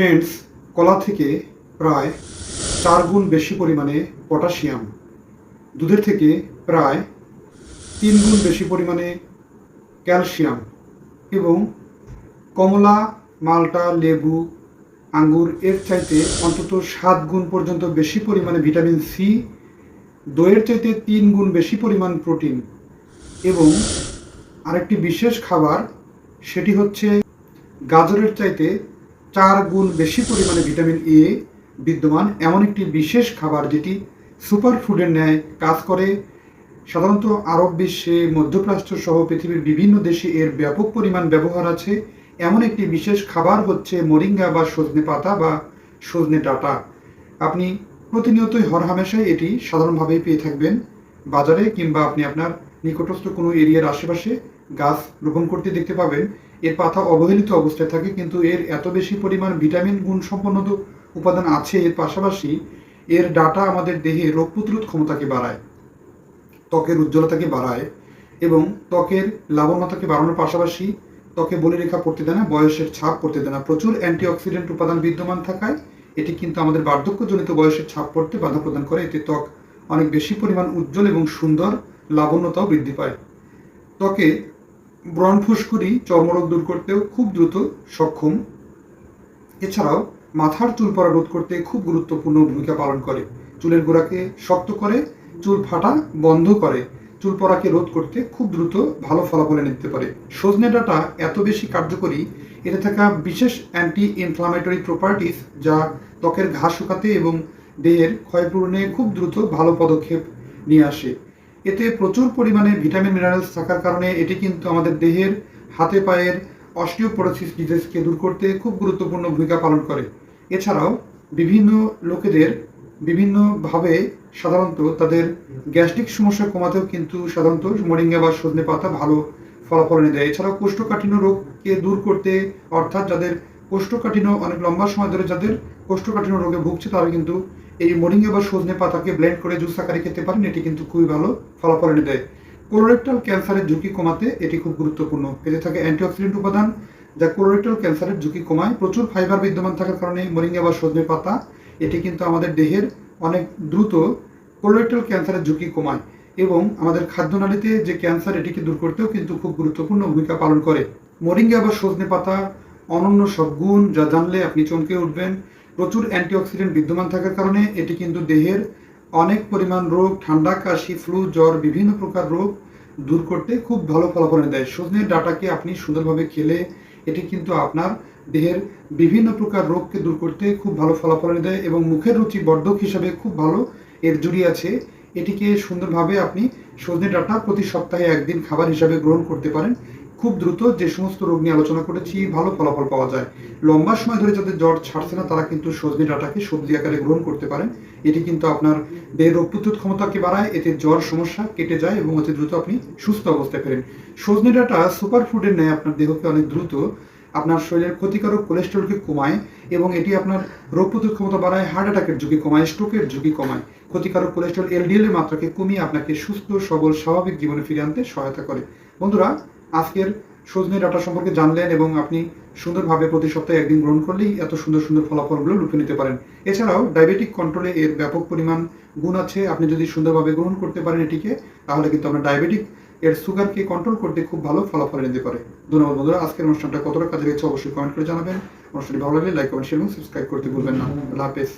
Friends, কলা থেকে প্রায় চার গুণ বেশি পরিমাণে পটাশিয়াম। দুধের থেকে প্রায় তিন গুণ বেশি পরিমাণে ক্যালসিয়াম এবং কমলা, মালটা, লেবু, আঙ্গুর এর চাইতে অন্তত সাত গুণ পর্যন্ত বেশি পরিমাণে ভিটামিন সি, দইয়ের চাইতে তিন গুণ বেশি পরিমাণ প্রোটিন এবং আরেকটি বিশেষ খাবার, সেটি হচ্ছে গাজরের চাইতে চার গুণ বেশি পরিমাণে ভিটামিন এ বিদ্যমান। এমন একটি বিশেষ খাবার যেটি সুপার ফুডের ন্যায় কাজ করে। সাধারণত আরব বিশ্বে, মধ্যপ্রাচ্য সহ পৃথিবীর বিভিন্ন দেশে এর ব্যাপক পরিমাণ ব্যবহার আছে। এমন একটি বিশেষ খাবার হচ্ছে মরিঙ্গা বা সজনে পাতা বা সজনে ডাঁটা। আপনি প্রতিনিয়তই হরহামেশাই এটি সাধারণভাবেই পেয়ে থাকবেন। বাজারে কিংবা আপনি আপনার নিকটস্থ কোনো এরিয়ার আশেপাশে গাছ রোপণ করতে দেখতে পাবেন। এর পাতা অবহেলিত অবস্থায় থাকে, কিন্তু এর এত বেশি পরিমাণ ভিটামিন গুণ সম্পন্ন উপাদান আছে, এর পাশাপাশি এর ডাটা আমাদের দেহে রোগ প্রতিরোধ ক্ষমতাকে বাড়ায়, ত্বকের উজ্জ্বলতাকে বাড়ায় এবং ত্বকের লাবণ্যতাকে বাড়ানোর পাশাপাশি ত্বকে বলিরেখা পড়তে দেয় না, বয়সের ছাপ পড়তে দেয় না। প্রচুর অ্যান্টিঅক্সিডেন্ট উপাদান বিদ্যমান থাকায় এটি কিন্তু আমাদের বার্ধক্যজনিত বয়সের ছাপ পড়তে বাধা প্রদান করে। এতে ত্বক অনেক বেশি পরিমাণ উজ্জ্বল এবং সুন্দর লাবণ্যতাও বৃদ্ধি পায়। ত্বকে ব্রণ ফুসকুড়ি চর্মরোগ দূর করতেও খুব দ্রুত সক্ষম। এছাড়াও মাথার চুল পড়া রোধ করতে খুব গুরুত্বপূর্ণ ভূমিকা পালন করে। চুলের গোড়াকে শক্ত করে, চুল ফাটা বন্ধ করে, চুল পড়াকে রোধ করতে খুব দ্রুত ভালো ফলাফল এনে দিতে পারে। সজনে ডাটা এত বেশি কার্যকরী, এতে থাকা বিশেষ অ্যান্টি ইনফ্লামেটরি প্রপার্টিস যা ত্বকের ঘা শুকাতে এবং দেহের ক্ষয়পূরণে খুব দ্রুত ভালো পদক্ষেপ নিয়ে আসে। এতে প্রচুর পরিমাণে ভিটামিন মিনারেলস থাকার কারণে এটি কিন্তু আমাদের দেহের, হাতে পায়ের অস্টিওপোরোসিস ডিজিজকে দূর করতে খুব গুরুত্বপূর্ণ ভূমিকা পালন করে। এছাড়াও বিভিন্ন লোকেদের বিভিন্নভাবে সাধারণত তাদের গ্যাস্ট্রিক সমস্যা কমাতেও কিন্তু সাধারণত মরিঙ্গা বা সজনে পাতা ভালো ফলাফল এনে দেয়। এছাড়াও কোষ্ঠকাঠিন্য রোগকে দূর করতে, অর্থাৎ যাদের কোষ্ঠকাঠিন্য অনেক লম্বা সময় ধরে যাদের কোষ্ঠকাঠিন্য রোগে ভুগছে তারা কিন্তু এই মরিঙ্গা বা সজনে পাতাকে ব্লেন্ড করে জুস আকারে খেতে পারেন, এটি কিন্তু খুবই ভালো ফলাফল এনে দেয়। কোলোরেক্টাল ক্যান্সারের ঝুঁকি কমাতে এটি খুব গুরুত্বপূর্ণ। এতে থাকে অ্যান্টিঅক্সিডেন্ট উপাদান, যা কোলোরেক্টাল ক্যান্সারের ঝুঁকি কমায়। প্রচুর ফাইবার বিদ্যমান থাকার কারণে মরিঙ্গা বা সজনে পাতা, এটি কিন্তু আমাদের দেহের অনেক দ্রুত কোলোরেক্টাল ক্যান্সারের ঝুঁকি কমায় এবং আমাদের খাদ্যনালীতে যে ক্যান্সার এটিকে দূর করতেও কিন্তু খুব গুরুত্বপূর্ণ ভূমিকা পালন করে। মরিঙ্গা বা সজনে পাতা অনন্য সব গুণ, যা জানলে আপনি চমকে উঠবেন। প্রচুর অ্যান্টিঅক্সিডেন্ট বিদ্যমান থাকার কারণে এটি কিন্তু দেহের অনেক পরিমাণ রোগ, ঠান্ডা, কাশি, ফ্লু, জ্বর, বিভিন্ন প্রকার রোগ দূর করতে খুব ভালো ফলাফল দেয়। সজনের ডাটাকে আপনি সুন্দরভাবে খেলে এটি কিন্তু আপনার দেহের বিভিন্ন প্রকার রোগকে দূর করতে খুব ভালো ফলাফল দেয় এবং মুখের রুচি বর্ধক হিসাবে খুব ভালো এর জুড়ি আছে। এটিকে সুন্দরভাবে আপনি সজনে ডাটা প্রতি সপ্তাহে একদিন খাবার হিসাবে গ্রহণ করতে পারেন। খুব দ্রুত যে সমস্ত রোগ নিয়ে আলোচনা করেছি, ভালো ফলাফল পাওয়া যায়। লম্বা সময় ধরে যাদের জ্বর ছাড়ছে না, তারা কিন্তু সজনে ডাটাকে সবজি আকারে গ্রহণ করতে পারেন। এটি কিন্তু আপনার দেহের রোগ প্রতিরোধ ক্ষমতাকে বাড়ায়, এতে জ্বর সমস্যা কেটে যায় এবং অতি দ্রুত আপনি সুস্থ অবস্থায় ফেরেন। সজনে ডাটা সুপার ফুডের ন্যায় আপনার দেহকে অনেক দ্রুত আপনার শরীরের ক্ষতিকারক কোলেস্টেরলকে কমায় এবং এটি আপনার রোগ প্রতিরোধ ক্ষমতা বাড়ায়, হার্ট অ্যাটাকের ঝুঁকি কমায়, স্ট্রোকের ঝুঁকি কমায়। ক্ষতিকারক কোলেস্টেরল এলডিএল এর মাত্রাকে কমিয়ে আপনাকে সুস্থ, সবল, স্বাভাবিক জীবনে ফিরে আনতে সহায়তা করে। বন্ধুরা আজকের সজনে ডাটা সম্পর্কে জানলেন এবং আপনি সুন্দরভাবে প্রতি সপ্তাহে একদিন গ্রহণ করলেই এত সুন্দর সুন্দর ফলাফলগুলো লুপে নিতে পারেন। এছাড়াও ডায়াবেটিক কন্ট্রোলে এর ব্যাপক পরিমাণ গুণ আছে। আপনি যদি সুন্দরভাবে গ্রহণ করতে পারেন এটিকে, তাহলে কিন্তু আপনার ডায়াবেটিক এর সুগারকে কন্ট্রোল করতে খুব ভালো ফলাফল নিতে পারে। ধন্যবাদ বন্ধুরা, আজকের অনুষ্ঠানটা কতটা কাজে লেগেছে অবশ্যই কমেন্ট করে জানাবেন। অনুষ্ঠানটি ভালো লাগলে লাইক কমেন্ট শেয়ার এবং সাবস্ক্রাইব করতে ভুলবেন না। আল্লাহ হাফেজ।